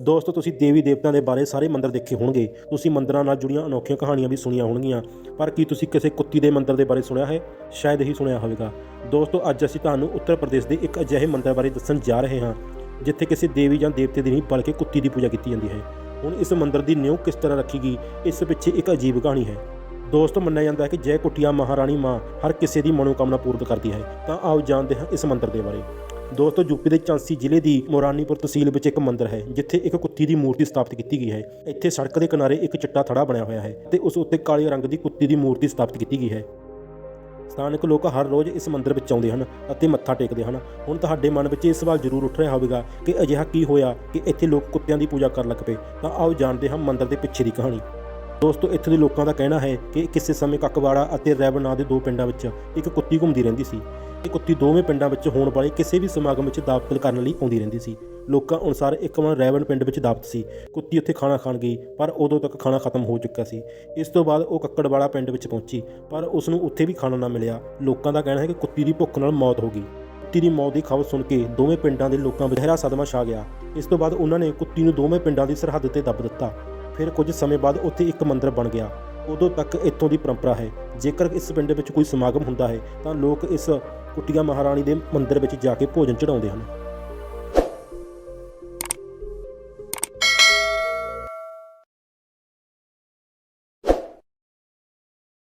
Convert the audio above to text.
ਦੋਸਤੋ, ਤੁਸੀਂ ਦੇਵੀ ਦੇਵਤਿਆਂ ਦੇ ਬਾਰੇ ਸਾਰੇ ਮੰਦਰ ਦੇਖੇ ਹੋਣਗੇ। ਤੁਸੀਂ ਮੰਦਰਾਂ ਨਾਲ ਜੁੜੀਆਂ ਅਨੋਖੀਆਂ ਕਹਾਣੀਆਂ ਵੀ ਸੁਣੀਆਂ ਹੋਣਗੀਆਂ। ਪਰ ਕੀ ਤੁਸੀਂ ਕਿਸੇ ਕੁੱਤੀ ਦੇ ਮੰਦਰ ਦੇ ਬਾਰੇ ਸੁਣਿਆ ਹੈ? ਸ਼ਾਇਦ ਹੀ ਸੁਣਿਆ ਹੋਵੇਗਾ। ਦੋਸਤੋ, ਅੱਜ ਅਸੀਂ ਤੁਹਾਨੂੰ ਉੱਤਰ ਪ੍ਰਦੇਸ਼ ਦੇ ਇੱਕ ਅਜਿਹੇ ਮੰਦਰ ਬਾਰੇ ਦੱਸਣ ਜਾ ਰਹੇ ਹਾਂ, ਜਿੱਥੇ ਕਿਸੇ ਦੇਵੀ ਜਾਂ ਦੇਵਤੇ ਦੀ ਨਹੀਂ, ਬਲਕਿ ਕੁੱਤੀ ਦੀ ਪੂਜਾ ਕੀਤੀ ਜਾਂਦੀ ਹੈ। ਹੁਣ ਇਸ ਮੰਦਰ ਦੀ ਨਿਉ ਕਿਸ ਤਰ੍ਹਾਂ ਰੱਖੀ ਗਈ, ਇਸ ਪਿੱਛੇ ਇੱਕ ਅਜੀਬ ਕਹਾਣੀ ਹੈ। ਦੋਸਤੋ, ਮੰਨਿਆ ਜਾਂਦਾ ਹੈ ਕਿ ਜੈ ਕੁੱਟੀਆ ਮਹਾਰਾਣੀ ਮਾਂ ਹਰ ਕਿਸੇ ਦੀ ਮਨੋਕਾਮਨਾ ਪੂਰਨ ਕਰਦੀ ਹੈ। ਤਾਂ ਆਓ ਜਾਣਦੇ ਹਾਂ ਇਸ ਮੰਦਰ ਦੇ ਬਾਰੇ। ਦੋਸਤੋ ਯੂਪੀ ਦੇ ਚਾਂਸੀ ਜ਼ਿਲ੍ਹੇ ਦੀ ਮੋਰਾਨੀਪੁਰ ਤਹਿਸੀਲ ਵਿੱਚ ਇੱਕ ਮੰਦਿਰ ਹੈ, ਜਿੱਥੇ ਇੱਕ ਕੁੱਤੀ ਦੀ ਮੂਰਤੀ ਸਥਾਪਿਤ ਕੀਤੀ ਗਈ ਹੈ। ਇੱਥੇ ਸੜਕ ਦੇ ਕਿਨਾਰੇ ਇੱਕ ਚਿੱਟਾ ਥੜਾ ਬਣਿਆ ਹੋਇਆ ਹੈ ਤੇ ਉਸ ਉੱਤੇ ਕਾਲੇ ਰੰਗ ਦੀ ਕੁੱਤੀ ਦੀ ਮੂਰਤੀ ਸਥਾਪਿਤ ਕੀਤੀ ਗਈ ਹੈ। ਸਥਾਨਕ ਲੋਕ ਹਰ ਰੋਜ਼ ਇਸ ਮੰਦਿਰ ਵਿੱਚ ਆਉਂਦੇ ਹਨ ਅਤੇ ਮੱਥਾ ਟੇਕਦੇ ਹਨ। ਹੁਣ ਤੁਹਾਡੇ ਮਨ ਵਿੱਚ ਇਹ ਸਵਾਲ ਜ਼ਰੂਰ ਉੱਠ ਰਿਹਾ ਹੋਵੇਗਾ ਕਿ ਅਜਿਹਾ ਕੀ ਹੋਇਆ ਕਿ ਇੱਥੇ ਲੋਕ ਕੁੱਤਿਆਂ ਦੀ ਪੂਜਾ ਕਰਨ ਲੱਗ ਪਏ। ਤਾਂ ਆਓ ਜਾਣਦੇ ਹਾਂ ਮੰਦਿਰ ਦੇ ਪਿੱਛੇ ਦੀ ਕਹਾਣੀ। ਦੋਸਤੋ, ਇੱਥੇ ਦੇ ਲੋਕਾਂ ਦਾ ਕਹਿਣਾ ਹੈ ਕਿ ਕਿਸੇ ਸਮੇਂ ਕੱਕਵਾੜਾ ਅਤੇ ਰੈਵਨ ਨਾਂ ਦੇ ਦੋ ਪਿੰਡਾਂ ਵਿੱਚ ਇੱਕ ਕੁੱਤੀ ਘੁੰਮਦੀ ਰਹਿੰਦੀ ਸੀ। ਇਹ ਕੁੱਤੀ ਦੋਵੇਂ ਪਿੰਡਾਂ ਵਿੱਚ ਹੋਣ ਵਾਲੇ ਕਿਸੇ ਵੀ ਸਮਾਗਮ ਵਿੱਚ ਦਾਖਲ ਕਰਨ ਲਈ ਆਉਂਦੀ ਰਹਿੰਦੀ ਸੀ। ਲੋਕਾਂ ਅਨੁਸਾਰ ਇੱਕ ਵਾਰ ਰੈਵਨ ਪਿੰਡ ਵਿੱਚ ਦਾਵਤ ਸੀ। ਕੁੱਤੀ ਉੱਥੇ ਖਾਣਾ ਖਾਣ ਗਈ, ਪਰ ਉਦੋਂ ਤੱਕ ਖਾਣਾ ਖਤਮ ਹੋ ਚੁੱਕਾ ਸੀ। ਇਸ ਤੋਂ ਬਾਅਦ ਉਹ ਕੱਕੜਵਾਲਾ ਪਿੰਡ ਵਿੱਚ ਪਹੁੰਚੀ, ਪਰ ਉਸ ਨੂੰ ਉੱਥੇ ਵੀ ਖਾਣਾ ਨਾ ਮਿਲਿਆ। ਲੋਕਾਂ ਦਾ ਕਹਿਣਾ ਹੈ ਕਿ ਕੁੱਤੀ ਦੀ ਭੁੱਖ ਨਾਲ ਮੌਤ ਹੋ ਗਈ। ਕੁੱਤੀ ਦੀ ਮੌਤ ਦੀ ਖਬਰ ਸੁਣ ਕੇ ਦੋਵੇਂ ਪਿੰਡਾਂ ਦੇ ਲੋਕਾਂ ਵਿੱਚ ਗਹਿਰਾ ਸਦਮਾ ਛਾ ਗਿਆ। ਇਸ ਤੋਂ ਬਾਅਦ ਉਹਨਾਂ ਨੇ ਕੁੱਤੀ ਨੂੰ ਦੋਵੇਂ ਪਿੰਡਾਂ ਦੀ ਸਰਹੱਦ ਤੇ ਦੱਬ ਦਿੱਤਾ। ਫਿਰ ਕੁਝ ਸਮੇਂ ਬਾਅਦ ਉੱਥੇ ਇੱਕ ਮੰਦਿਰ ਬਣ ਗਿਆ। ਉਦੋਂ ਤੱਕ ਇੱਥੋਂ ਦੀ ਪਰੰਪਰਾ ਹੈ। ਜੇਕਰ ਇਸ ਪਿੰਡ ਵਿੱਚ ਕੋਈ ਸਮਾਗਮ ਹੁੰਦਾ ਹੈ, ਤਾਂ ਲੋਕ ਇਸ ਕੁੱਟੀਆਂ ਮਹਾਰਾਣੀ ਦੇ ਮੰਦਿਰ ਵਿੱਚ ਜਾ ਕੇ ਭੋਜਨ ਚੜਾਉਂਦੇ ਹਨ।